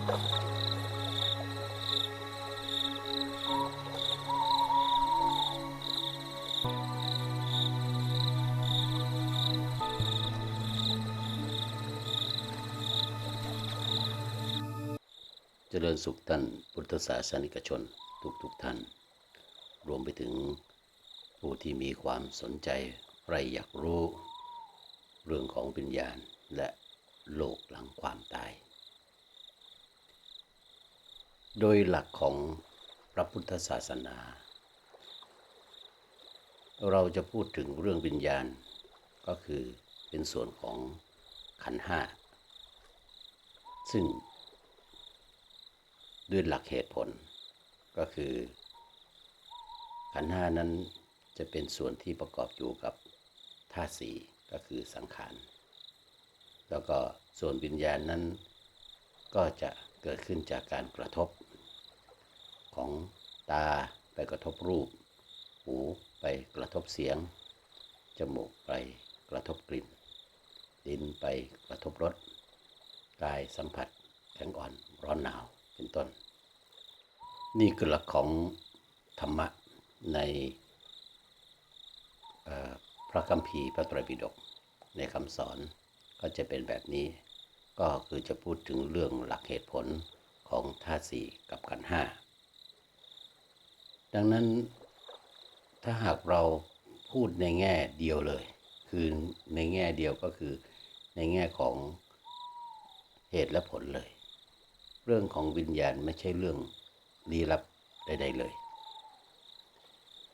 เจริญสุขท่านพุทธศาสนิกชนทุกทุกท่าน รวมไปถึงผู้ที่มีความสนใจใครอยากรู้ เรื่องของวิญญาณและโลกหลังความตาย โดยหลักของพระพุทธศาสนา เราจะพูดถึงเรื่องวิญญาณก็คือเป็นส่วนของขันห้า ซึ่งด้วยหลักเหตุผลก็คือ ขันห้านั้นจะเป็นส่วนที่ประกอบอยู่กับธาตุสีก็คือสังขาร แล้วก็ส่วนวิญญาณนั้นก็จะเกิดขึ้นจากการกระทบ ของตาไปกระทบรูป หูไปกระทบเสียง จมูกไปกระทบกลิ่น ดินไปกระทบรส กายสัมผัสแข็งอ่อนร้อนหนาวเป็นต้น นี่คือหลักของธรรมะในพระคัมภีร์พระไตรปิฎกในคำสอนก็จะเป็นแบบนี้ ก็คือจะพูดถึงเรื่องหลักเหตุผลของธาสี่กับขันห้า ดังนั้นถ้าหากเราพูดในแง่เดียวเลย คือในแง่เดียวก็คือในแง่ของเหตุและผลเลย เรื่องของวิญญาณไม่ใช่เรื่องลี้ลับใด ๆเลย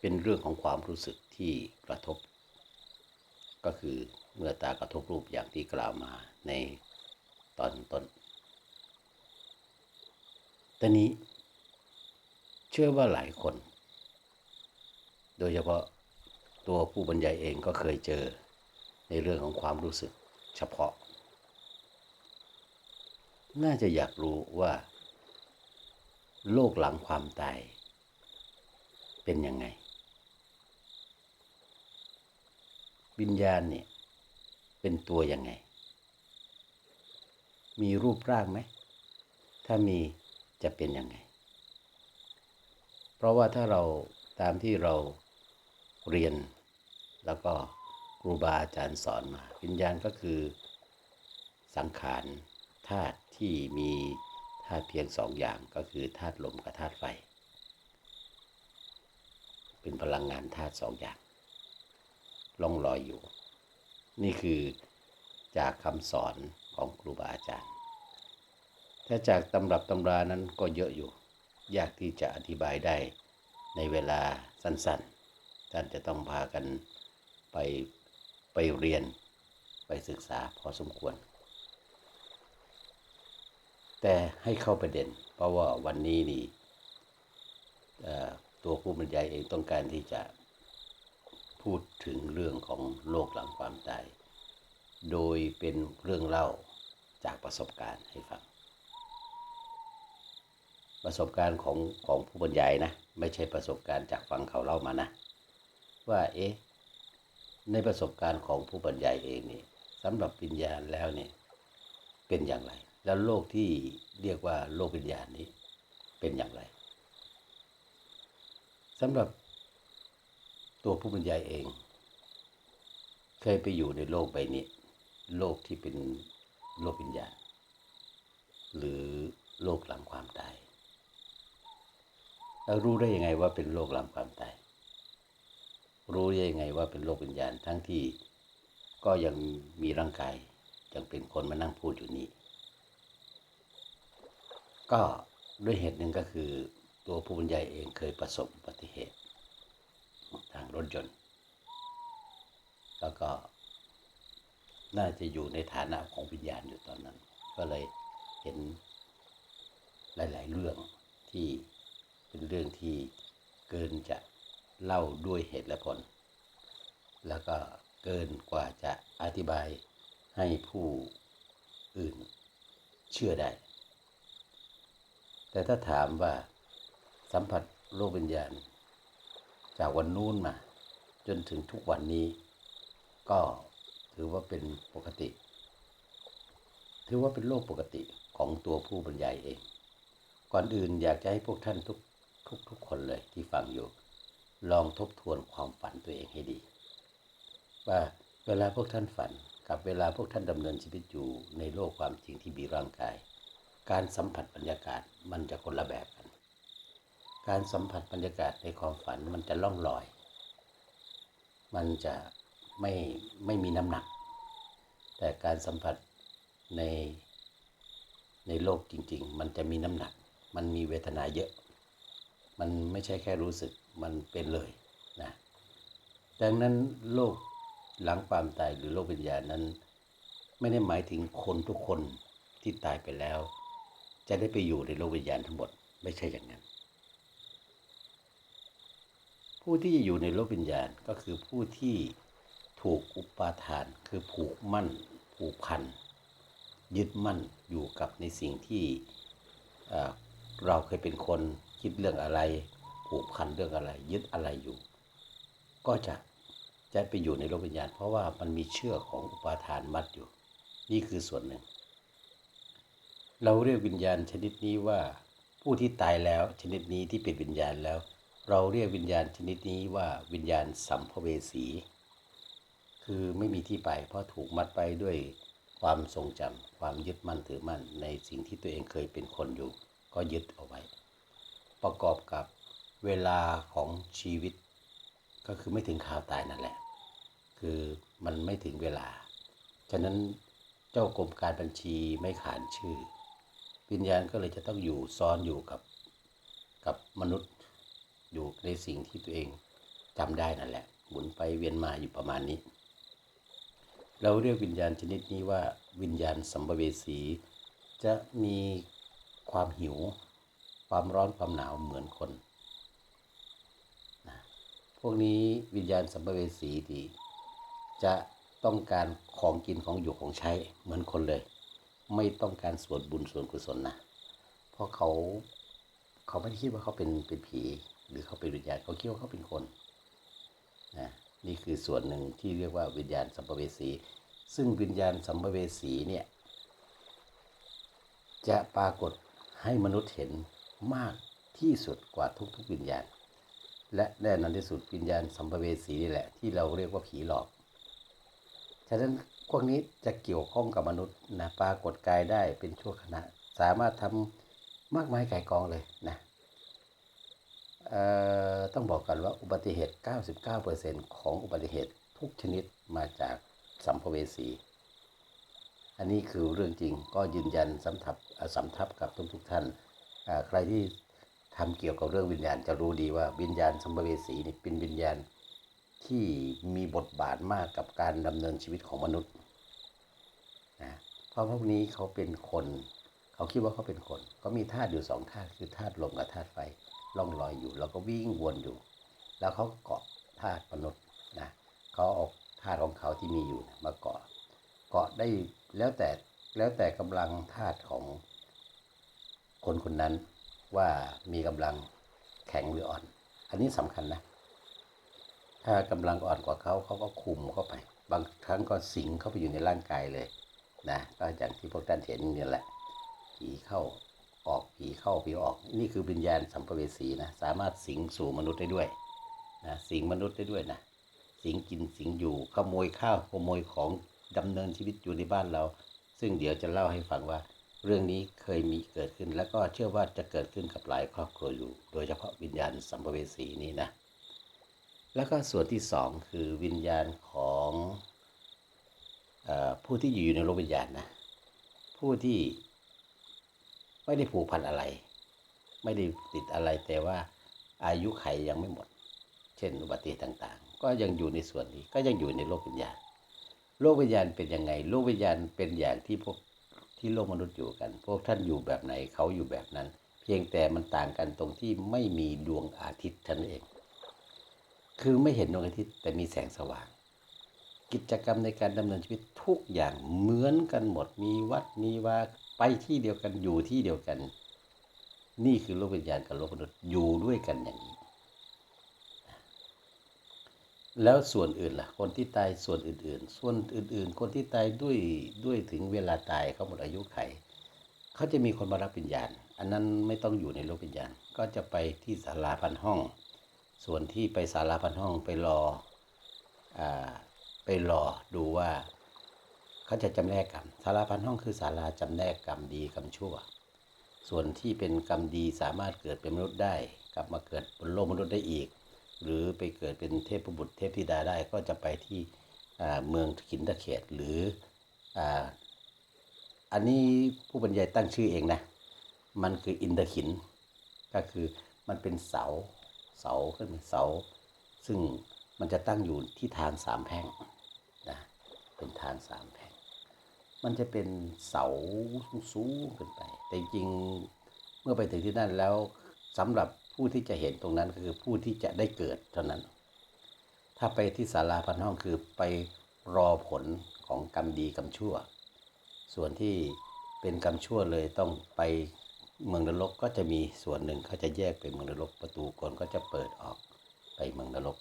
เป็นเรื่องของความรู้สึกที่กระทบ ก็คือเมื่อตากระทบรูปอย่างที่กล่าวมาในตอนต้นตอนนี้ ชื่อว่าหลายคน โดยเฉพาะตัวผู้บรรยายเองก็เคยเจอในเรื่องของความรู้สึกเฉพาะ น่าจะอยากรู้ว่า โลกหลังความตาย เป็นยังไง วิญญาณเนี่ย เป็นตัวยังไง มีรูปร่างไหม ถ้ามีจะเป็นยังไง เพราะว่าถ้าเราตามที่เราเรียน แล้วก็ครูบาอาจารย์สอนมา วิญญาณก็คือสังขารธาตุที่มีธาตุเพียงสองอย่างก็คือธาตุลมกับธาตุไฟ เป็นพลังงานธาตุสองอย่างล่องลอยอยู่ นี่คือจากคำสอนของครูบาอาจารย์ ถ้าจากตำรับตำรานั้นก็เยอะอยู่ ยากที่จะอธิบายได้ในเวลาสั้นๆ ท่านจะต้องพากันไปไปเรียนไปศึกษาพอสมควร แต่ให้เข้าประเด็น เพราะว่าวันนี้นี่ตัวผู้บรรยายเองต้องการที่จะพูดถึงเรื่องของโลกหลังความตาย โดยเป็นเรื่องเล่าจากประสบการณ์ให้ฟัง ประสบการณ์ของของผู้บรรยายนะ ไม่ใช่ประสบการณ์จากฟังเขาเล่ามานะ ว่าเอ๊ะในประสบการณ์ของผู้บรรยายเองนี่สำหรับวิญญาณแล้วเนี่ยเป็นอย่างไร แล้วโลกที่เรียกว่าโลกวิญญาณนี้เป็นอย่างไรสำหรับตัวผู้บรรยายเอง เคยไปอยู่ในโลกใบนี้ โลกที่เป็นโลกวิญญาณ หรือโลกหลังความตาย แล้วรู้ได้ยังไงว่าเป็นโลกหลังความตาย รู้ได้ยังไงว่าเป็นโลกวิญญาณทั้งที่ก็ยังมีร่างกายยังเป็นคนมานั่งพูดอยู่นี้ก็ด้วยเหตุหนึ่งก็คือตัวผู้บรรยายเองเคยประสบอุบัติเหตุ ทางรถยนต์ แล้วก็น่าจะอยู่ในฐานะของวิญญาณอยู่ตอนนั้น ก็เลยเห็นหลาย ๆ เรื่องที่ เป็นเรื่องที่เกินจะเล่าด้วยเหตุและผล แล้วก็เกินกว่าจะอธิบายให้ผู้อื่นเชื่อได้ แต่ถ้าถามว่าสัมผัสโลกวิญญาณ จากวันนู้นมา จนถึงทุกวันนี้ ก็ถือว่าเป็นปกติ ถือว่าเป็นโลกปกติของตัวผู้บรรยายเอง ก่อนอื่นอยากจะให้พวกท่านทุก ทุกทุกคนเลยที่ฟังอยู่ ลองทบทวนความฝันตัวเองให้ดี ว่าเวลาพวกท่านฝันกับเวลาพวกท่านดำเนินชีวิตอยู่ในโลกความจริงที่มีร่างกาย การสัมผัสบรรยากาศมันจะคนละแบบกัน การสัมผัสบรรยากาศในความฝันมันจะล่องลอย มันจะไม่ไม่มีน้ำหนัก แต่การสัมผัสในในโลกจริง ๆ มันจะมีน้ำหนัก มันมีเวทนาเยอะ มันไม่ใช่แค่รู้สึกมันเป็นเลยนะดังนั้นโลกหลังความตายหรือโลกวิญญาณนั้น ไม่ได้หมายถึงคนทุกคนที่ตายไปแล้ว จะได้ไปอยู่ในโลกวิญญาณทั้งหมดไม่ใช่อย่างนั้น ผู้ที่จะอยู่ในโลกวิญญาณก็คือผู้ที่ถูกอุปาทานคือผูกมั่น ผูกพัน ยึดมั่นอยู่กับในสิ่งที่เราเคยเป็นคน คิดเรื่องอะไรผูกพันเรื่องอะไร ยึดอะไรอยู่ ก็จะจะไปอยู่ในโลกวิญญาณ เพราะว่ามันมีเชือกของอุปาทานมัดอยู่ นี่คือส่วนหนึ่ง เราเรียกวิญญาณชนิดนี้ว่า ผู้ที่ตายแล้วชนิดนี้ที่เป็นวิญญาณแล้ว เราเรียกวิญญาณชนิดนี้ว่าวิญญาณสัมภเวสี คือไม่มีที่ไป เพราะถูกมัดไปด้วยความทรงจำความยึดมั่นถือมั่นในสิ่งที่ตัวเองเคยเป็นคนอยู่ ก็ยึดเอาไว้ ประกอบกับเวลาของชีวิต ก็คือไม่ถึงข่าวตายนั่นแหละ คือมันไม่ถึงเวลา ฉะนั้นเจ้ากรมการบัญชีไม่ขานชื่อ วิญญาณก็เลยจะต้องอยู่ซ้อนอยู่กับกับมนุษย์อยู่ในสิ่งที่ตัวเองจำได้นั่นแหละหมุนไปเวียนมาอยู่ประมาณนี้ เราเรียกวิญญาณชนิดนี้ว่าวิญญาณสัมภเวสี จะมีความหิว ความร้อนความหนาวเหมือนคนนะพวกนี้วิญญาณสัมภเวสีที่จะต้องการของกินของอยู่ของใช้เหมือนคนเลย ไม่ต้องการส่วนบุญส่วนกุศลนะเพราะเขาเขาไม่ได้คิดว่าเขาเป็นเป็นผี หรือเขาเป็นวิญญาณเขาคิดว่าเขาเป็นคนนะนี่คือส่วนหนึ่งที่เรียกว่าวิญญาณสัมภเวสี ซึ่งวิญญาณสัมภเวสีเนี่ยจะปรากฏให้มนุษย์เห็น มากที่สุดกว่าทุกๆวิญญาณ และแน่นอนที่สุดวิญญาณสัมภเวสีนี่แหละ ที่เราเรียกว่าผีหลอก ฉะนั้นพวกนี้จะเกี่ยวข้องกับมนุษย์นะปรากฏกายได้เป็นชั่วขณะ สามารถทำมากมายไก่กองเลยนะต้องบอกกันว่าอุบัติเหตุ 99%ของอุบัติเหตุทุกชนิดมาจากสัมภเวสี อันนี้คือเรื่องจริงก็ยืนยันสำทับสำทับกับทุกๆท่าน ใครที่ทำเกี่ยวกับเรื่องวิญญาณจะรู้ดีว่าวิญญาณสัมภเวสีนี่เป็นวิญญาณที่มีบทบาทมากกับการดำเนินชีวิตของมนุษย์นะเพราะพวกนี้เขาเป็นคน เขาคิดว่าเขาเป็นคนเขามีธาตุอยู่สองธาตุคือธาตุลมกับธาตุไฟล่องลอยอยู่ แล้วก็วิ่งวนอยู่ แล้วเขาเกาะธาตุมนุษย์นะเขาเอาธาตุของเขาที่มีอยู่มาเกาะเกาะได้แล้วแต่แล้วแต่กำลังธาตุของ คนคนนั้นว่ามีกำลังแข็งหรืออ่อน อันนี้สำคัญนะ ถ้ากำลังอ่อนกว่าเขาเขาก็คุมเข้าไป บางครั้งก็สิงเข้าไปอยู่ในร่างกายเลยนะก็อย่างที่พวกท่านเห็นนี่แหละผีเข้าออกผีเข้าผีออก นี่คือวิญญาณสัมภเวสีนะสามารถสิงสู่มนุษย์ได้ด้วยนะสิงมนุษย์ได้ด้วยนะสิงกินสิงอยู่ขโมยข้าวขโมยของดำเนินชีวิตอยู่ในบ้านเรา ซึ่งเดี๋ยวจะเล่าให้ฟังว่า เรื่องนี้เคยมีเกิดขึ้น แล้วก็เชื่อว่าจะเกิดขึ้นกับหลายครอบครัวอยู่ โดยเฉพาะวิญญาณสัมภเวสีนี้นะ แล้วก็ส่วนที่สองคือวิญญาณของอผู้ที่อยู่ในโลกวิญญาณนะ ผู้ที่ไม่ได้ผูกพันอะไร ไม่ได้ติดอะไรแต่ว่าอายุไขยังไม่หมด เช่นอุบัติเหตุต่างๆ ก็ยังอยู่ในส่วนนี้ก็ยังอยู่ในโลกวิญญาณโลกวิญญาณเป็นยังไงโลกวิญญาณเป็นอย่างที่พวก ที่โลกมนุษย์อยู่กัน พวกท่านอยู่แบบไหนเขาอยู่แบบนั้น เพียงแต่มันต่างกันตรงที่ไม่มีดวงอาทิตย์ท่านั้นเอง คือไม่เห็นดวงอาทิตย์แต่มีแสงสว่าง กิจกรรมในการดำเนินชีวิตทุกอย่างเหมือนกันหมดมีวัดมีว่าไปที่เดียวกันอยู่ที่เดียวกัน นี่คือโลกวิญญาณกับโลกมนุษย์อยู่ด้วยกันอย่างนี้ แล้วส่วนอื่นล่ะ คนที่ตายส่วนอื่น ๆ ส่วนอื่น ๆ คนที่ตายด้วยด้วยถึงเวลาตายเขาหมดอายุไข เขาจะมีคนมารับวิญญาณ อันนั้นไม่ต้องอยู่ในโลกวิญญาณ ก็จะไปที่ศาลาพันห้อง ส่วนที่ไปศาลาพันห้องไปรออไปรอดูว่าเขาจะจำแนกกรรมศาลาพันห้องคือศาลาจำแนกกรรมดีกรรมชั่ว ส่วนที่เป็นกรรมดีสามารถเกิดเป็นมนุษย์ได้ กลับมาเกิดบนโลกมนุษย์ได้อีก หรือไปเกิดเป็นเทพบุตรเทพธิดาได้ก็จะไปที่เมืองขินตะเขตหรืออันนี้ผู้บรรยายตั้งชื่อเองนะ มันคืออินทขิน ก็คือมันเป็นเสาเสาขึ้นเป็นเสา ซึ่งมันจะตั้งอยู่ที่ทางสามแพร่งนะเป็นทางสามแพร่ง มันจะเป็นเสาสูงขึ้นไป แต่จริงเมื่อไปถึงที่นั่นแล้วสำหรับ ผู้ที่จะเห็นตรงนั้นก็คือผู้ที่จะได้เกิดเท่านั้น ถ้าไปที่ศาลาพันห้องคือไปรอผลของกรรมดีกรรมชั่ว ส่วนที่เป็นกรรมชั่วเลยต้องไปเมืองนรกก็จะมีส่วนหนึ่งเขาจะแยกเป็นเมืองนรกประตูก่อนก็จะเปิดออกไปเมืองนรก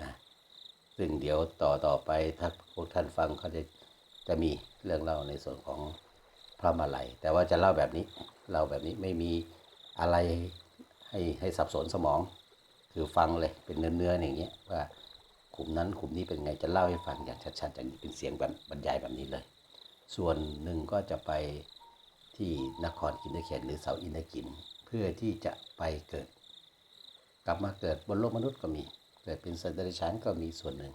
นะซึ่งเดี๋ยวต่อต่อไปถ้าพวกท่านฟังเขาจะจะมีเรื่องเล่าในส่วนของพระมาลัย แต่ว่าจะเล่าแบบนี้เล่าแบบนี้ไม่มีอะไร ให้ให้สับสนสมอง คือฟังเลยเป็นเนื้อๆอย่างเงี้ยว่ากลุ่มนั้นกลุ่มนี้เป็นไงจะเล่าให้ฟังอย่างชัดๆอย่างนี้เป็นเสียงแบบบรรยายแบบนี้เลย ส่วนหนึ่งก็จะไปที่นครอินทเขตหรือเสาอินทกิน เพื่อที่จะไปเกิด กลับมาเกิดบนโลกมนุษย์ก็มี เกิดเป็นสัตว์เดรัจฉานก็มีส่วนหนึ่ง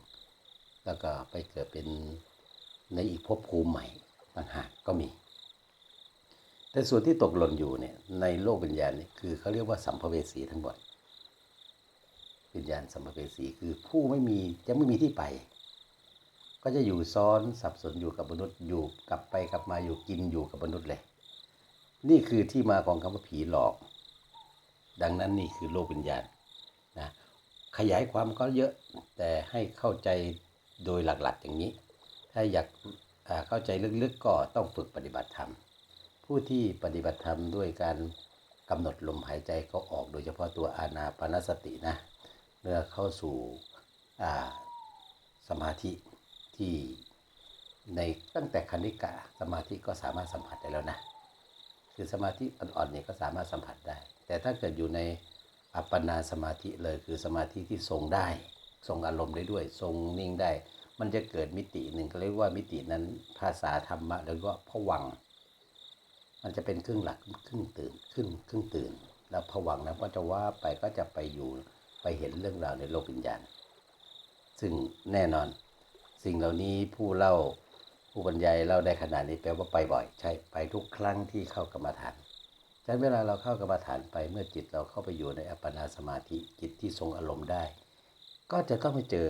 แล้วก็ไปเกิดเป็นในอีกภพภูมิใหม่ต่างหากก็มี แต่ส่วนที่ตกหล่นอยู่เนี่ยในโลกวิญญาณนี่คือเขาเรียกว่าสัมภเวสีทั้งหมดวิญญาณสัมภเวสีคือผู้ไม่มีจะไม่มีที่ไป ก็จะอยู่ซ้อนสับสนอยู่กับมนุษย์อยู่กลับไปกลับมาอยู่กินอยู่กับมนุษย์เลย นี่คือที่มาของคำว่าผีหลอก ดังนั้นนี่คือโลกวิญญาณนะขยายความก็เยอะแต่ให้เข้าใจโดยหลักๆอย่างนี้ ถ้าอยากเข้าใจลึกๆก็ต้องฝึกปฏิบัติธรรม ผู้ที่ปฏิบัติธรรมด้วยการกำหนดลมหายใจเขาออกโดยเฉพาะตัวอานาปานสตินะเมื่อเข้าสู่สมาธิที่ในตั้งแต่คณิกะสมาธิก็สามารถสัมผัสได้แล้วนะคือสมาธิอ่อนๆเนี่ยก็สามารถสัมผัสได้ แต่ถ้าเกิดอยู่ในอัปปนาสมาธิเลยคือสมาธิที่ทรงได้ทรงอารมณ์ได้ด้วยทรงนิ่งได้ มันจะเกิดมิติหนึ่งเขาเรียกว่ามิตินั้นภาษาธรรมะแล้วก็ผวัง มันจะเป็นครึ่งหลักครึ่งตื่นครึ่งครึ่งตื่น แล้วผวังนั้นก็จะว่าไปก็จะไปอยู่ไปเห็นเรื่องราวในโลกวิญญาณ ซึ่งแน่นอนสิ่งเหล่านี้ผู้เล่าผู้บรรยายเล่าได้ขนาดนี้แปลว่าไปบ่อย ใช่ไปทุกครั้งที่เข้ากรรมฐานฉะนั้นเวลาเราเข้ากรรมฐานไปเมื่อจิตเราเข้าไปอยู่ในอัปปนาสมาธิจิตที่ทรงอารมณ์ได้ ก็จะต้องไปเจอ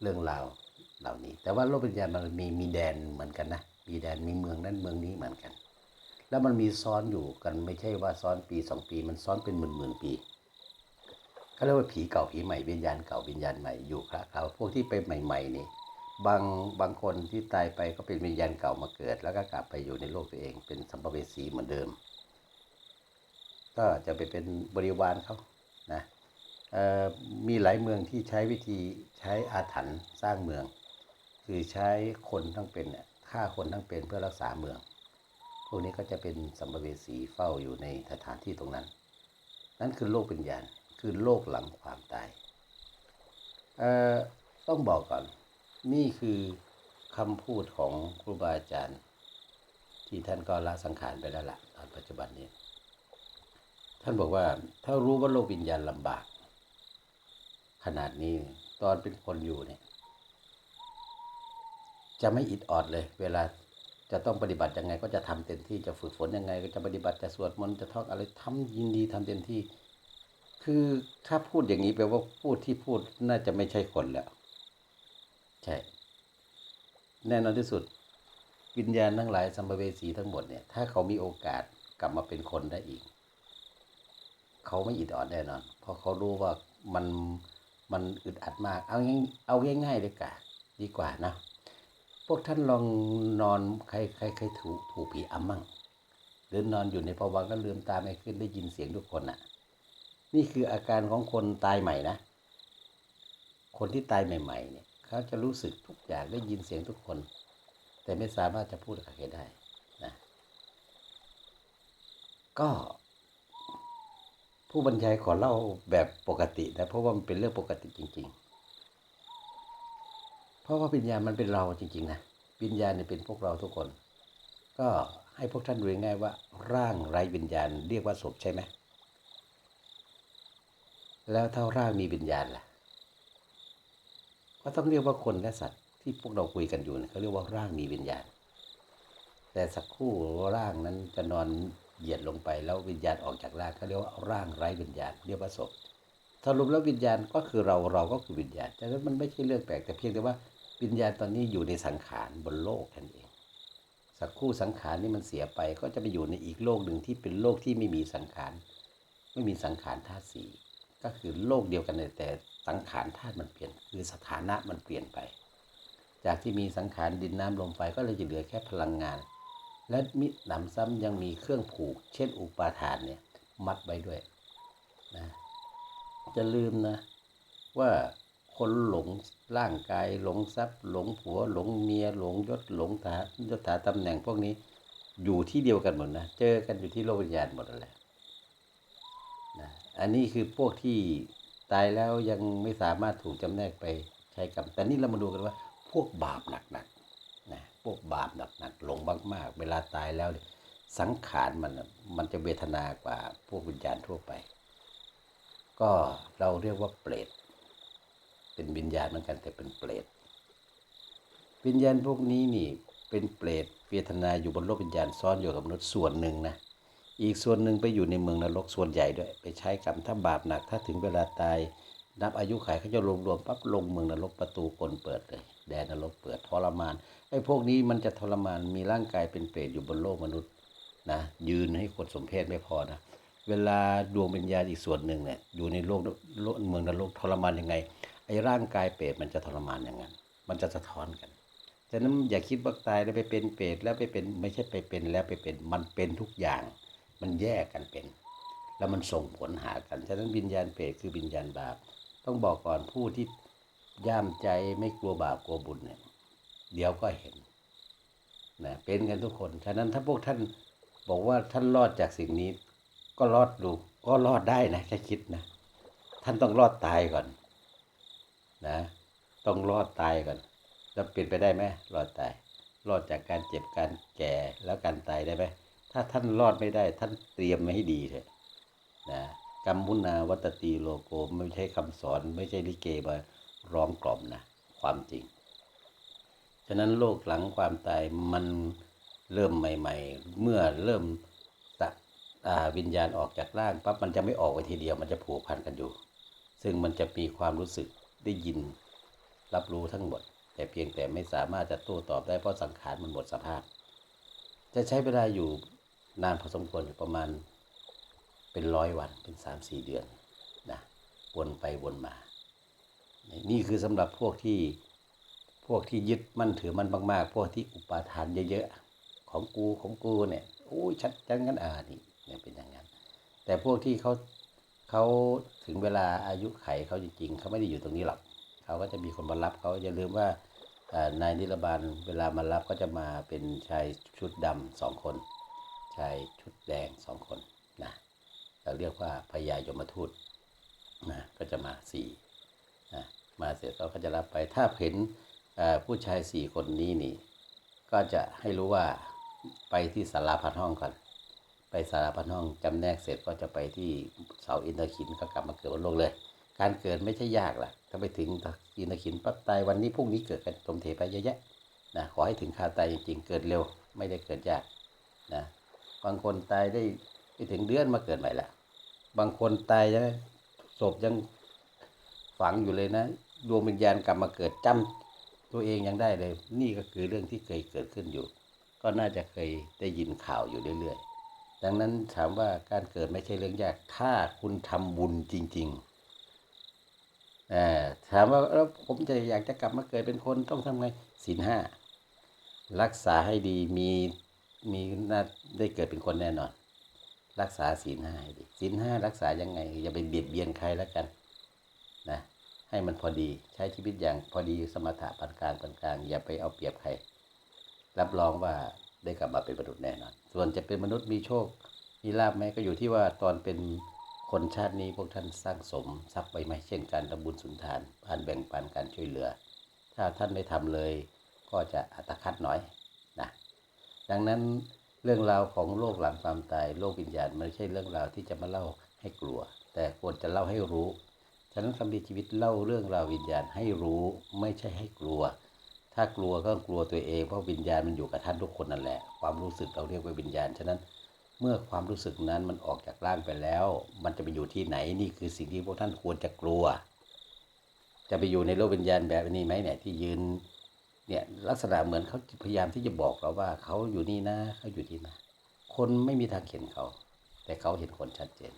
เรื่องราวเหล่านี้ แต่ว่าโลกวิญญาณมันมีมีแดนเหมือนกันนะมีแดนมีเมืองนั้นเมืองนี้เหมือนกัน แล้วมันมีซ้อนอยู่กันไม่ใช่ว่าซ้อนปีสองปี มันซ้อนเป็นหมื่นหมื่นปีเขาเรียกว่าผีเก่าผีใหม่วิญญาณเก่าวิญญาณใหม่อยู่ครับเขาพวกที่ไปใหม่ ๆ นี่บางบางคนที่ตายไปก็เป็นวิญญาณเก่ามาเกิด แล้วก็กลับไปอยู่ในโลกตัวเองเป็นสัมภเวสีเหมือนเดิม ก็จะไปเป็นบริวารเขานะมีหลายเมืองที่ใช้วิธีใช้อาถรรพ์สร้างเมือง คือใช้คนทั้งเป็นฆ่าคนทั้งเป็นเพื่อรักษาเมือง พวกนี้ก็จะเป็นสัมภเวสีเฝ้าอยู่ในสถานที่ตรงนั้น นั่นคือโลกวิญญาณ คือโลกหลังความตายต้องบอกก่อน นี่คือคำพูดของครูบาอาจารย์ ที่ท่านก็ละสังขารไปแล้วล่ะตอนปัจจุบันนี้ ท่านบอกว่าถ้ารู้ว่าโลกวิญญาณลำบาก ขนาดนี้ตอนเป็นคนอยู่เนี่ยจะไม่อิดออดเลย เวลา จะต้องปฏิบัติยังไงก็จะทำเต็มที่จะฝึกฝนยังไง ก็จะปฏิบัติจะสวดมนต์จะท่องอะไรทำยินดีทำเต็มที่ คือถ้าพูดอย่างนี้แปลว่าพูดที่พูดน่าจะไม่ใช่คนแล้ว ใช่ แน่นอนที่สุด วิญญาณทั้งหลายสัมภเวสีทั้งหมดเนี่ยถ้าเขามีโอกาสกลับมาเป็นคนได้อีก เขาไม่อิดออดแน่นอนเพราะเขารู้ว่ามันมันอึดอัดมาก เอาง่ายเอาง่ายๆเลยกะดีกว่านะ พวกท่านลองนอนใครใครใครถูกถูกผีอำมั่งหรือนอนอยู่ในภวังค์ก็ลืมตาไม่ขึ้นได้ยินเสียงทุกคนน่ะ นี่คืออาการของคนตายใหม่นะ คนที่ตายใหม่ ๆ เนี่ยเขาจะรู้สึกทุกอย่างได้ยินเสียงทุกคน แต่ไม่สามารถจะพูดกับใครได้นะก็ผู้บรรยายขอเล่าแบบปกตินะเพราะว่ามันเป็นเรื่องปกติจริง ๆ เพราะว่าวิญญาณมันเป็นเราจริงๆนะวิญญาณเนี่ยเป็นพวกเราทุกคน ก็ให้พวกท่านรู้ง่ายว่า ร่างไร้วิญญาณ เรียกว่าศพใช่ไหมแล้วถ้าร่างมีวิญญาณล่ะก็ต้องเรียกว่าคนและสัตว์ที่พวกเราคุยกันอยู่เนี่ยเขาเรียกว่าร่างมีวิญญาณ แต่สักครู่ร่างนั้นจะนอนเหยียดลงไปแล้ววิญญาณออกจากร่างเขาเรียกว่าร่างไร้วิญญาณ เรียกว่าศพสรุปแล้ววิญญาณก็คือเราเราก็คือวิญญาณฉะนั้นมันไม่ใช่เรื่องแปลกแต่เพียงแต่ว่า วิญญาณตอนนี้อยู่ในสังขารบนโลกนั้นเอง สักครู่สังขารนี่มันเสียไปก็จะไปอยู่ในอีกโลกหนึ่งที่เป็นโลกที่ไม่มีสังขารไม่มีสังขารธาตุสีก็คือโลกเดียวกันเลยแต่สังขารธาตุมันเปลี่ยน คือสถานะมันเปลี่ยนไป จากที่มีสังขารดินน้ำลมไฟก็เลยจะเหลือแค่พลังงาน และมิหนำซ้ำยังมีเครื่องผูก เช่นอุปาทานเนี่ยมัดไว้ด้วยนะจะลืมนะว่า คนหลงร่างกายหลงทรัพย์ หลงผัว หลงเมีย หลงยศหลงฐานยศถานตำแหน่งพวกนี้อยู่ที่เดียวกันหมดนะ เจอกันอยู่ที่โลกวิญญาณหมดนั่นแหละนะอันนี้คือพวกที่ตายแล้วยังไม่สามารถถูกจำแนกไปใช้กรรมแต่นี่เรามาดูกันว่า พวกบาปหนักๆนะพวกบาปหนักๆหลงมากๆ เวลาตายแล้วสังขารมันมันจะเวทนากว่าพวกวิญญาณทั่วไป ก็เราเรียกว่าเปรต เป็นวิญญาณเหมือนกันแต่เป็นเปรตวิญญาณพวกนี้นี่เป็นเปรตเวทนาอยู่บนโลกวิญญาณซ้อนอยู่กับมนุษย์ส่วนหนึ่งนะอีกส่วนหนึ่งไปอยู่ในเมืองนรกส่วนใหญ่ด้วย ไปใช้กรรมถ้าบาปหนักถ้าถึงเวลาตาย นับอายุขัยเขาจะรวมรวมปั๊บลงเมืองนรกประตูกลเปิดเลยแดนนรกเปิดทรมานไอ้พวกนี้มันจะทรมานมีร่างกายเป็นเปรตอยู่บนโลกมนุษย์นะยืนให้คนสมเพศไม่พอนะเวลาดวงวิญญาณอีกส่วนหนึ่งเนี่ยอยู่ในโลกโลกเมืองนรกทรมานยังไง ไอ้ร่างกายเปรตมันจะทรมานอย่างนั้น มันจะสะท้อนกันฉะนั้นอย่าคิดว่าตายแล้วไปเป็นเปรตแล้วไปเป็นไม่ใช่ไปเป็นแล้วไปเป็นมันเป็นทุกอย่าง มันแยกกันเป็น แล้วมันส่งผลหากันฉะนั้นวิญญาณเปรตคือวิญญาณบาป ต้องบอกก่อนผู้ที่ย่ามใจไม่กลัวบาปกลัวบุญเนี่ยเดี๋ยวก็เห็นนะเป็นกันทุกคน ฉะนั้นถ้าพวกท่านบอกว่าท่านรอดจากสิ่งนี้ ก็รอดดูก็รอดได้นะแค่คิดนะ ท่านต้องรอดตายก่อน นะ ต้องรอดตายก่อนแล้วเป็นไปได้ไหมรอดตาย รอดจากการเจ็บการแก่แล้วการตายได้ไหมถ้าท่านรอดไม่ได้ ท่านเตรียมมาให้ดีเถอะนะกัมมุนาวัตตีโลโกไม่ใช่คำสอน ไม่ใช่ลิเกมาร้องกล่อมนะความจริง ฉะนั้นโลกหลังความตายมันเริ่มใหม่ ๆ เมื่อเริ่มตะอ่าวิญญาณออกจากร่างปั๊บมันจะไม่ออกไปทีเดียวมันจะผูกพันกันอยู่ ซึ่งมันจะมีความรู้สึก ได้ยินรับรู้ทั้งหมด แต่เพียงแต่ไม่สามารถจะโต้ตอบได้เพราะสังขารมันหมดสภาพ จะใช้เวลาอยู่นานพอสมควรอยู่ประมาณ เป็นร้อยวันเป็นสามสี่เดือนนะวนไปวนมา นี่คือสำหรับพวกที่พวกที่ยึดมั่นถือมันมาก ๆ พวกที่อุปาทานเยอะๆของกูของกูเนี่ยโอ้ยชัดจังงั้นอ่านี่เนี่ยเป็นอย่างนั้น แต่พวกที่เขา เขาถึงเวลาอายุไขเขาจริงๆเขาไม่ได้อยู่ตรงนี้หรอกเขาก็จะมีคนมารับเขาอย่าลืมว่านายนิรบาลเวลามารับก็จะมาเป็นชายชุดดำสองคนชายชุดแดงสองคนนะเราเรียกว่าพญายมทูตนะก็จะมาสี่นะมาเสร็จเขาก็จะรับไปถ้าเห็นผู้ชายสี่คนนี้นี่ ก็จะให้รู้ว่าไปที่ศาลาพันห้องก่อน ไปศาลาพันห้องจำแนกเสร็จก็จะไปที่เสาอินทขินก็กลับมาเกิดบนโลกเลย การเกิดไม่ใช่ยากล่ะ ถ้าไปถึงอินทขินปั๊บตายวันนี้พรุ่งนี้เกิดกันสมเทไปเยอะแยะนะขอให้ถึงคาตายจริงๆเกิดเร็ว ไม่ได้เกิดยากนะบางคนตายได้ไม่ถึงเดือนมาเกิดใหม่ละบางคนตายยังศพยังฝังอยู่เลยนะดวงวิญญาณกลับมาเกิดจำตัวเองยังได้เลย นี่ก็คือเรื่องที่เคยเกิดขึ้นอยู่ ก็น่าจะเคยได้ยินข่าวอยู่เรื่อยๆ ดังนั้นถามว่าการเกิดไม่ใช่เรื่องยาก ถ้าคุณทำบุญจริงๆอ่ถามว่าแล้วผมจะอยากจะกลับมาเกิดเป็นคนต้องทำไงศีลห้ารักษาให้ดีมีมีน่าได้เกิดเป็นคนแน่นอน รักษาศีลห้าให้ดีศีลห้ารักษายังไง อย่าไปเบียดเบียนใครแล้วกันนะให้มันพอดีใช้ชีวิตอย่างพอดีสมถะปานกลางปานกลาง อย่าไปเอาเปรียบใคร รับรองว่า ได้กลับมาเป็นมนุษย์แน่นอน ส่วนจะเป็นมนุษย์มีโชค มีลาบไหมก็อยู่ที่ว่าตอนเป็นคนชาตินี้พวกท่านสร้างสมทรัพย์ไปไหมเช่นการทำบุญสุนทานการแบ่งปันการช่วยเหลือ ถ้าท่านไม่ทำเลยก็จะอัตคัดน้อยนะดังนั้นเรื่องราวของโลกหลังความตายโลกวิญญาณมันไม่ใช่เรื่องราวที่จะมาเล่าให้กลัว แต่ควรจะเล่าให้รู้ ฉะนั้นคำพีชีวิตเล่าเรื่องราววิญญาณให้รู้ไม่ใช่ให้กลัว ถ้ากลัวก็กลัวตัวเองเพราะวิญญาณมันอยู่กับท่านทุกคนนั่นแหละ ความรู้สึกเราเรียกว่าวิญญาณฉะนั้นเมื่อความรู้สึกนั้นมันออกจากร่างไปแล้ว มันจะไปอยู่ที่ไหนนี่คือสิ่งที่พวกท่านควรจะกลัว จะไปอยู่ในโลกวิญญาณแบบนี้ไหมเนี่ยที่ยืนเนี่ยลักษณะเหมือนเขาพยายามที่จะบอกเราว่าเขาอยู่นี่นะเขาอยู่ที่นะคนไม่มีทางเห็นเขา แต่เขาเห็นคนชัดเจน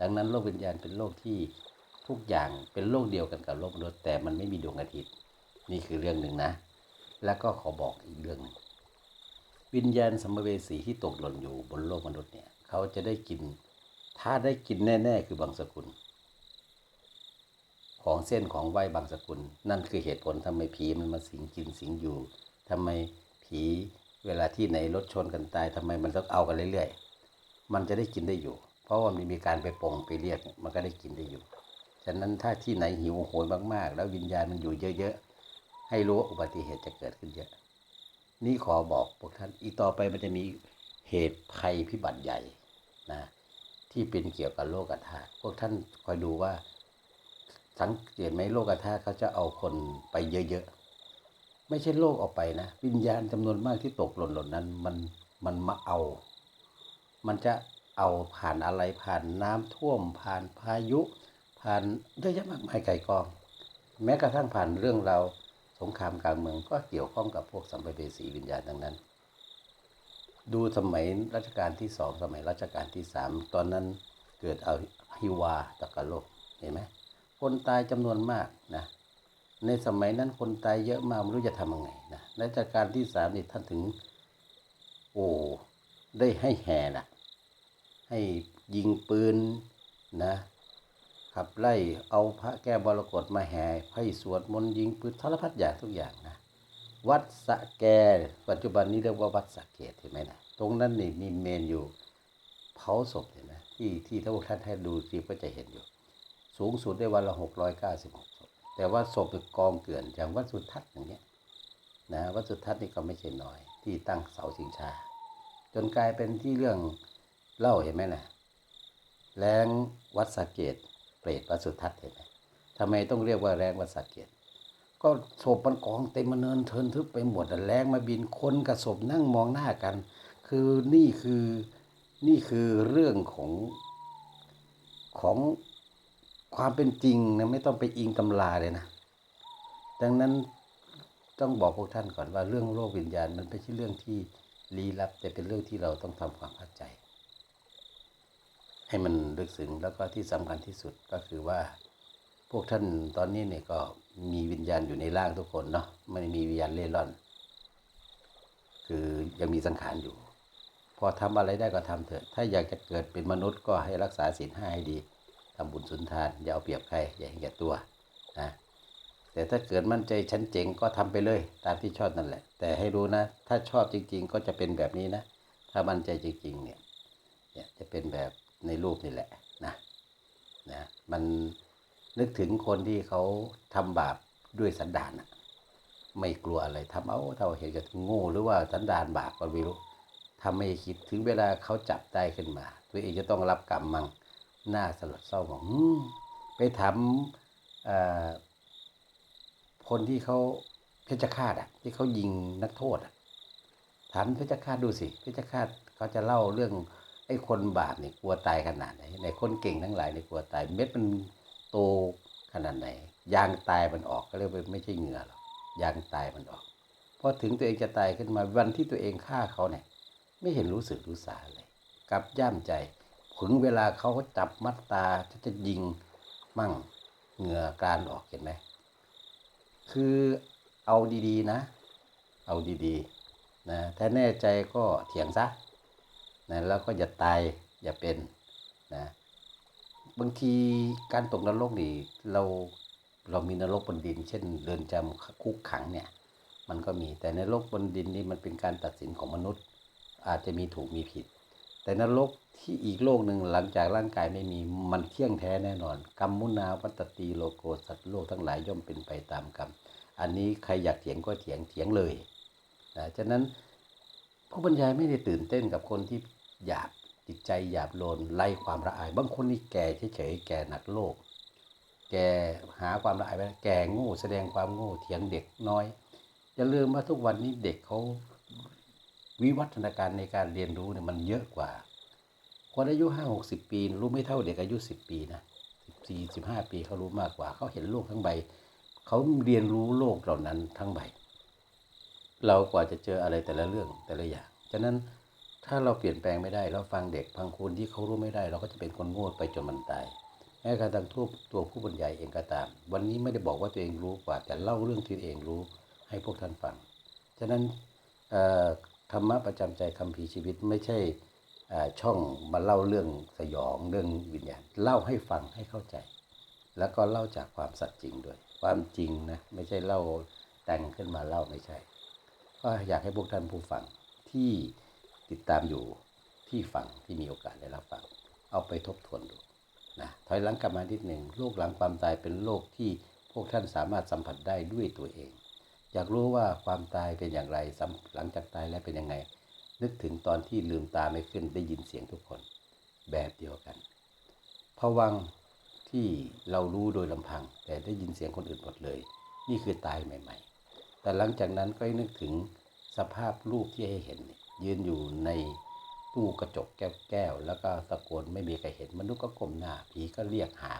ดังนั้นโลกวิญญาณเป็นโลกที่ทุกอย่างเป็นโลกเดียวกันกับโลกมนุษย์แต่มันไม่มีดวงอาทิตย์ นี่คือเรื่องหนึ่งนะ แล้วก็ขอบอกอีกเรื่องนึงวิญญาณสัมภเวสีที่ตกหล่นอยู่บนโลกมนุษย์เนี่ย เขาจะได้กิน ถ้าได้กินแน่ๆ คือบางสกุล ของเส้นของไหวบางสกุล นั่นคือเหตุผลทำไมผีมันมาสิงกินสิงอยู่ทำไมผีเวลาที่ไหนรถชนกันตายทำไมมันต้องเอากันเรื่อยๆ มันจะได้กินได้อยู่ เพราะว่ามันมีการไปปรงไปเรียกมันก็ได้กินได้อยู่ ฉะนั้นถ้าที่ไหนหิวโหยมากๆ แล้ววิญญาณมันอยู่เยอะๆ ให้รู้ว่าอุบัติเหตุจะเกิดขึ้นเยอะ นี่ขอบอกพวกท่าน อีกต่อไปมันจะมีเหตุภัยพิบัติใหญ่นะที่เป็นเกี่ยวกับโลกธาตุพวกท่านคอยดูว่า สังเกตไหมโลกธาตุเขาจะเอาคนไปเยอะๆ ไม่ใช่โลกออกไปนะ วิญญาณจำนวนมากที่ตกหล่นหล่นนั้น มันมันมาเอา มันจะเอาผ่านอะไรผ่านน้ำท่วม ผ่านพายุ ผ่านเยอะแยะมากมายไก่กอง แม้กระทั่งผ่านเรื่องราว สงครามกลางเมืองก็เกี่ยวข้องกับพวกสัมภเวสีวิญญาณทั้งนั้น ดูสมัยรัชกาลที่สองสมัยรัชกาลที่สามตอนนั้นเกิดเอาฮิวาตะกโลกเห็นไหมคนตายจำนวนมากนะในสมัยนั้นคนตายเยอะมากไม่รู้จะทำยังไงนะรัชกาลที่สามนี่ท่านถึง โอ้ได้ให้แห่นะให้ยิงปืนนะ ขับไล่เอาพระแก้วบรกตมาแห่ให้สวดมนต์ยิงปืนสารพัดอย่างทุกอย่างนะ วัดสะแกปัจจุบันนี้เรียกว่าวัดสะเกดเห็นไหมนะตรงนั้นนี่มีเมนอยู่เผาศพเห็นไหมที่ที่ถ้าพวกท่านให้ดูคลิปก็จะเห็นอยู่ สูงสุดได้วันละหกร้อยเก้าสิบหกศพแต่ว่าศพกองเกลื่อนอย่างวัดสุทัศน์อย่างเงี้ยนะวัดสุทัศน์นี่ก็ไม่ใช่น้อย ที่ตั้งเสาชิงชา จนกลายเป็นที่เรื่องเล่าเห็นไหมนะแรงวัดสะเกด เปรตวัดสุทัศน์เห็นไหมทำไมต้องเรียกว่าแรงวัสเกดก็ศพมันกองเต็มมันเนินเทินทึบไปหมดแรงมาบินคนกับศพนั่งมองหน้ากัน คือนี่คือนี่คือเรื่องของของความเป็นจริงนะไม่ต้องไปอิงตำราเลยนะ ดังนั้นต้องบอกพวกท่านก่อนว่าเรื่องโลกวิญญาณมันไม่ใช่เรื่องที่ลี้ลับ แต่เป็นเรื่องที่เราต้องทำความเข้าใจ ให้มันลึกซึ้งแล้วก็ที่สำคัญที่สุดก็คือว่า พวกท่านตอนนี้เนี่ยก็มีวิญญาณอยู่ในร่างทุกคนเนาะไม่มีวิญญาณเล่ร่อน คือยังมีสังขารอยู่ พอทำอะไรได้ก็ทำเถอะ ถ้าอยากจะเกิดเป็นมนุษย์ก็ให้รักษาศีลห้าให้ดีทำบุญสุนทาน อย่าเอาเปรียบใคร อย่าเห็นแก่ตัวนะแต่ถ้าเกิดมั่นใจฉันเจ๋งก็ทำไปเลย ตามที่ชอบนั่นแหละ แต่ให้รู้นะ ถ้าชอบจริง ๆ ก็จะเป็นแบบนี้นะ ถ้ามั่นใจจริงๆเนี่ยเนี่ยจะเป็นแบบ ในรูปนี่แหละนะนะมันนึกถึงคนที่เขาทำบาปด้วยสันดานอะไม่กลัวอะไรทำเอาเท่าเห็นกับโง่หรือว่าสันดานบาปก็ไม่รู้ทำไม่คิดถึงเวลาเขาจับได้ขึ้นมา ตัวเองจะต้องรับกรรมมั่งหน้าสลดเศร้าบอกอืมไปถามคนที่เขาเพชฌฆาตอะ ที่เขายิงนักโทษอะถามเพชฌฆาตดูสิเพชฌฆาตเขาจะเล่าเรื่อง ไอ้คนบาปเนี่ยกลัวตายขนาดไหนในคนเก่งทั้งหลายเนี่ยกลัวตายเม็ดมันโตขนาดไหน ยางตายมันออกก็เรียกว่าไม่ใช่เหงื่อหรอกยางตายมันออกพอถึงตัวเองจะตายขึ้นมาวันที่ตัวเองฆ่าเขาเนี่ย ไม่เห็นรู้สึกรู้สาเลยกลับย่ามใจถึงเวลาเขาจับมัดตาจะจะยิงมั่งเหงื่อการออกเห็นไหมคือเอาดีๆนะ เอาดีๆนะถ้าแน่ใจก็เถียงซะ นะแล้วก็อย่าตายอย่าเป็นนะบางทีการตกนรกนี่เราเรามีนรกบนดิน เช่นเรือนจำคุกขังเนี่ยมันก็มีแต่ในโลกบนดินนี่มันเป็นการตัดสินของมนุษย์ อาจจะมีถูกมีผิด แต่นรกที่อีกโลกหนึ่งหลังจากร่างกายไม่มีมันเที่ยงแท้แน่นอนกรรมมุนาวัตตีโลโกสัตว์โลกทั้งหลายย่อมเป็นไปตามกรรมอันนี้ใครอยากเถียงก็เถียงเถียงเลยนะฉะนั้นผู้บรรยายไม่ได้ตื่นเต้นกับคนที่ หยาบจิตใจหยาบโลนไล่ความละอาย บางคนนี่แก่เฉยๆแก่หนักโลก แก่หาความละอายไปแก่โง่แสดงความโง่เถียงเด็กน้อยอย่าลืมว่าทุกวันนี้เด็กเขาวิวัฒนาการในการเรียนรู้เนี่ยมันเยอะกว่า คนอายุห้าหกสิบปี รู้ไม่เท่าเด็กอายุสิบปีนะสิบสี่สิบห้าปีเขารู้มากกว่า เขาเห็นโลกทั้งใบ เขาเรียนรู้โลกเหล่านั้นทั้งใบ เรากว่าจะเจออะไรแต่ละเรื่องแต่ละอย่าง ฉะนั้น ถ้าเราเปลี่ยนแปลงไม่ได้เราฟังเด็กฟังคนที่เขารู้ไม่ได้ เราก็จะเป็นคนโง่ไปจนมันตายแม้กระทั่งทั่วตัวผู้บรรยายเองก็ตาม วันนี้ไม่ได้บอกว่าตัวเองรู้กว่า แต่เล่าเรื่องที่ตัวเองรู้ให้พวกท่านฟัง ฉะนั้นธรรมะประจำใจคำพีร์ชีวิตไม่ใช่ช่องมาเล่าเรื่องสยองเรื่องวิญญาณเล่าให้ฟังให้เข้าใจ แล้วก็เล่าจากความสัตย์จริงด้วย ความจริงนะไม่ใช่เล่าแต่งขึ้นมาเล่าไม่ใช่ ก็อยากให้พวกท่านผู้ฟังที่ ติดตามอยู่ที่ฟังที่มีโอกาสได้รับฟัง เอาไปทบทวนดูนะถอยหลังกลับมานิดหนึ่งโลกหลังความตายเป็นโลกที่พวกท่านสามารถสัมผัสได้ด้วยตัวเอง อยากรู้ว่าความตายเป็นอย่างไรหลังจากตายแล้วเป็นยังไง นึกถึงตอนที่ลืมตาไม่ขึ้นได้ยินเสียงทุกคน แบบเดียวกันผวังที่เรารู้โดยลำพัง แต่ได้ยินเสียงคนอื่นหมดเลย นี่คือตายใหม่ ๆ แต่หลังจากนั้นก็ให้นึกถึงสภาพรูปที่ให้เห็นนี่ ยืนอยู่ในตู้กระจกแก้วๆแล้วก็ตะโกนไม่มีใครเห็นมนุษย์ก็ก้มหน้าผีก็เรียกหา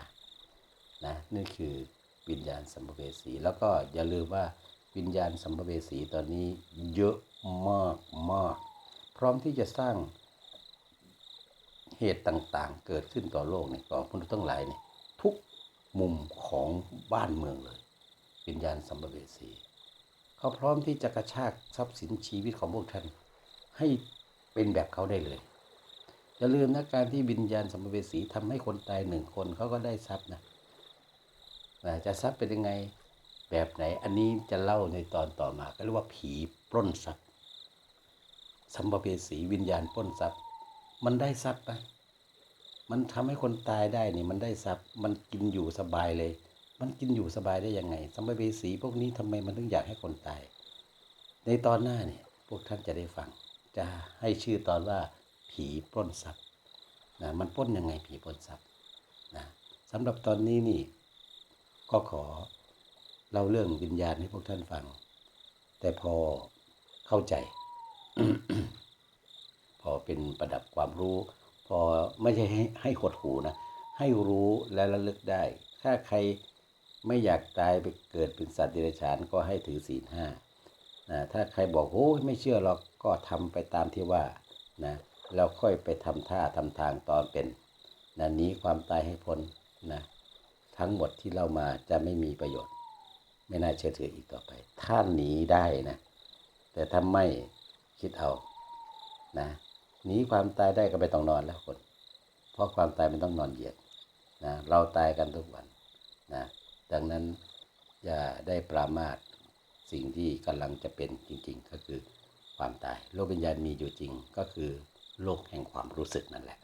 นะนี่คือวิญญาณสัมภเวสี แล้วก็อย่าลืมว่าวิญญาณสัมภเวสีตอนนี้เยอะมากมากพร้อมที่จะสร้างเหตุต่างๆ เกิดขึ้นต่อโลกเนี่ยต่อมนุษย์ทั้งหลายเนี่ยทุกมุมของบ้านเมืองเลย วิญญาณสัมภเวสี เขาพร้อมที่จะกระชากทรัพย์สินชีวิตของพวกท่าน ให้เป็นแบบเขาได้เลย อย่าลืมนะการที่วิญญาณสัมภเวสีทำให้คนตายหนึ่งคนเขาก็ได้ทรัพย์นะจะทรัพย์เป็นยังไงแบบไหน อันนี้จะเล่าในตอนต่อมา ก็เรียกว่าผีปล้นทรัพย์ สัมภเวสีวิญญาณปล้นทรัพย์ มันได้ทรัพย์ไหมมันทำให้คนตายได้นี่มันได้ทรัพย์ มันกินอยู่สบายเลย มันกินอยู่สบายได้ยังไง สัมภเวสีพวกนี้ทำไมมันถึงอยากให้คนตาย ในตอนหน้าเนี่ยพวกท่านจะได้ฟัง จะให้ชื่อตอนว่าผีปล้นทรัพย์นะมันปล้นยังไงผีปล้นทรัพย์นะสำหรับตอนนี้นี่ก็ขอเล่าเรื่องวิญญาณให้พวกท่านฟัง แต่พอเข้าใจ พอเป็นประดับความรู้ พอไม่ใช่ให้ให้หดหูนะ ให้รู้และระลึกได้ ถ้าใครไม่อยากตายไปเกิดเป็นสัตว์เดรัจฉานก็ให้ถือศีลห้า นะถ้าใครบอกโอ้ไม่เชื่อหรอกก็ทำไปตามที่ว่านะแล้วค่อยไปทำท่าทำทางตอนเป็นนะหนีความตายให้พ้นนะทั้งหมดที่เรามาจะไม่มีประโยชน์ ไม่น่าเชื่อถืออีกต่อไป ถ้าหนีได้นะ แต่ถ้าไม่คิดเอานะหนีความตายได้ก็ไม่ต้องนอนแล้วคน เพราะความตายมันต้องนอนเหยียดนะเราตายกันทุกวันนะดังนั้นอย่าได้ปรามาส สิ่งที่กำลังจะเป็นจริง ๆ ก็คือความตาย โลกวิญญาณมีอยู่จริงก็คือโลกแห่งความรู้สึกนั่นแหละ